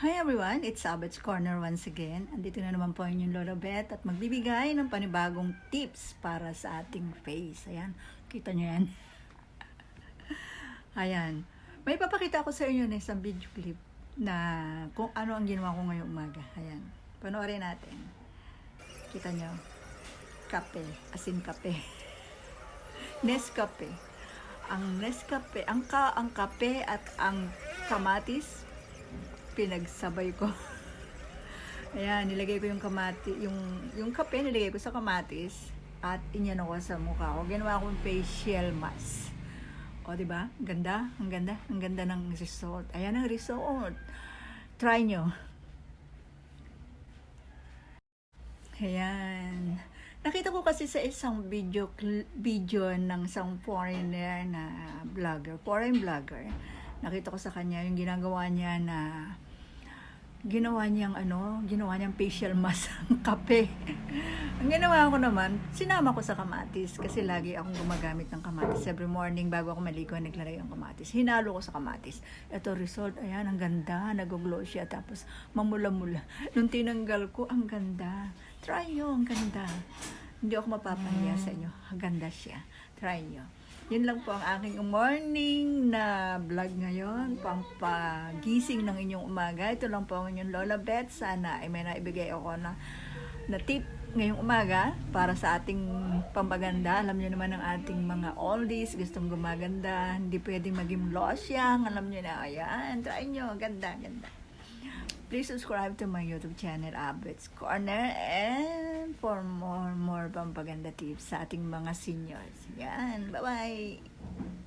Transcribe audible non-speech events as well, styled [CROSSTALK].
Hi everyone, it's Abbott's Corner once again. Andito na naman po inyong Lola Beth at magbibigay ng panibagong tips para sa ating face. Ayan, kita nyo yan. [LAUGHS] Ayan. May papakita ko sa inyo na isang video clip na kung ano ang ginawa ko ngayong umaga. Ayan. Panoorin natin. Kita nyo. Kape. Asin kape. [LAUGHS] Nescafe. Ang Nescafe, ang, ka, ang kape at ang kamatis, pinagsabay ko. [LAUGHS] Ayan, nilagay ko yung kamati, yung, yung kape nilagay ko sa kamatis at inyano ko sa mukha ko. Ginawa kong facial mask. O, di ba? Ang Ganda, ang ganda, ang ganda ng result. Ayan ang result. Try nyo. Ayan. Nakita ko kasi sa isang video video ng isang foreigner na vlogger, foreign vlogger. Nakita ko sa kanya yung ginagawa niya na ginawa niyang ano, ginawa niyang facial mask [LAUGHS] ng kape. Ang ginawa ko naman, sinama ko sa kamatis kasi lagi akong gumagamit ng kamatis. Every morning bago ako maligo, naglalagay ng kamatis. Hinalo ko sa kamatis. Ito result, ayan, ang ganda. Nag-glow siya. Tapos mamula-mula. [LAUGHS] Nung tinanggal ko, ang ganda. Try nyo, ang ganda. Hindi ako mapapahiya sa inyo. Ang ganda siya. Try nyo. Yun lang po ang aking morning na vlog ngayon. Pampagising ng inyong umaga. Ito lang po ang inyong Lola Beth. Sana ay may naibigay ako na, na tip ngayong umaga para sa ating pampaganda. Alam niyo naman ang ating mga oldies, gustong gumaganda. Hindi pwedeng maging losyang. Alam niyo na, ayan, try nyo. Ganda, ganda. Please subscribe to my YouTube channel, Abbott's Corner, and for more, more pampaganda tips sa ating mga seniors. Yan, bye-bye!